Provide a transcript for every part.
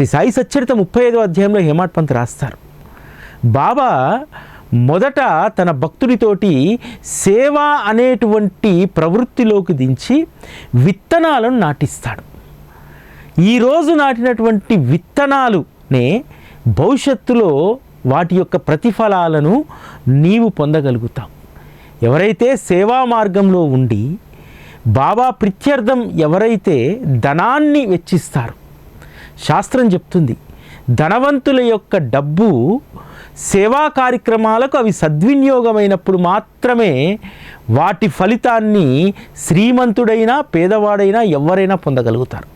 శ్రీ సాయి సచ్చరిత ముప్పై ఐదో అధ్యాయంలో హేమాడ్ పంత్ రాస్తారు. బాబా మొదట తన భక్తుడితోటి సేవ అనేటువంటి ప్రవృత్తిలోకి దించి విత్తనాలను నాటిస్తాడు. ఈరోజు నాటినటువంటి విత్తనాలునే భవిష్యత్తులో వాటి యొక్క ప్రతిఫలాలను నీవు పొందగలుగుతావు. ఎవరైతే సేవా మార్గంలో ఉండి బాబా ప్రిత్యర్థం ఎవరైతే ధనాన్ని వెచ్చిస్తారు శాస్త్రం చెప్తుంది ధనవంతుల యొక్క డబ్బు సేవా కార్యక్రమాలకు అవి సద్వినియోగమైనప్పుడు మాత్రమే వాటి ఫలితాన్ని శ్రీమంతుడైనా పేదవాడైనా ఎవరైనా పొందగలుగుతారు.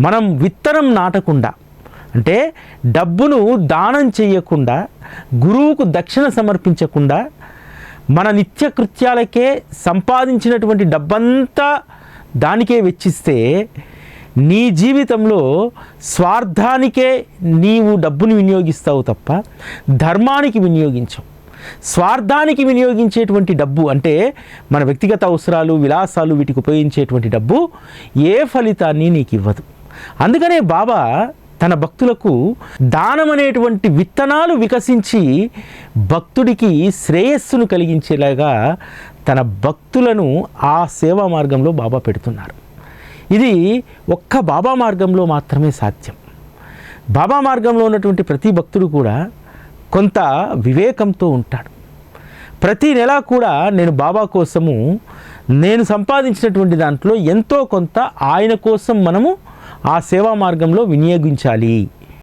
మనం విత్తనం నాటకుండా అంటే డబ్బును దానం చేయకుండా గురువుకు దక్షిణ సమర్పించకుండా మన నిత్యకృత్యాలకే సంపాదించినటువంటి డబ్బంతా దానికే వెచ్చిస్తే నీ జీవితంలో స్వార్థానికే నీవు డబ్బును వినియోగిస్తావు తప్ప ధర్మానికి వినియోగించవు. స్వార్థానికి వినియోగించేటువంటి డబ్బు అంటే మన వ్యక్తిగత అవసరాలు విలాసాలు వీటికి ఉపయోగించేటువంటి డబ్బు ఏ ఫలితాన్ని నీకు ఇవ్వదు. అందుకనే బాబా తన భక్తులకు దానం అనేటువంటి విత్తనాలు వికసించి భక్తుడికి శ్రేయస్సును కలిగించేలాగా తన భక్తులను ఆ సేవా మార్గంలో బాబా పెడుతున్నారు. ఇది ఒక్క బాబా మార్గంలో మాత్రమే సాధ్యం. బాబా మార్గంలో ఉన్నటువంటి ప్రతి భక్తుడు కూడా కొంత వివేకంతో ఉంటాడు. ప్రతి నెల కూడా నేను బాబా కోసము నేను సంపాదించినటువంటి దాంట్లో ఎంతో కొంత ఆయన కోసం మనము ఆ సేవా మార్గంలో వినియోగించాలి.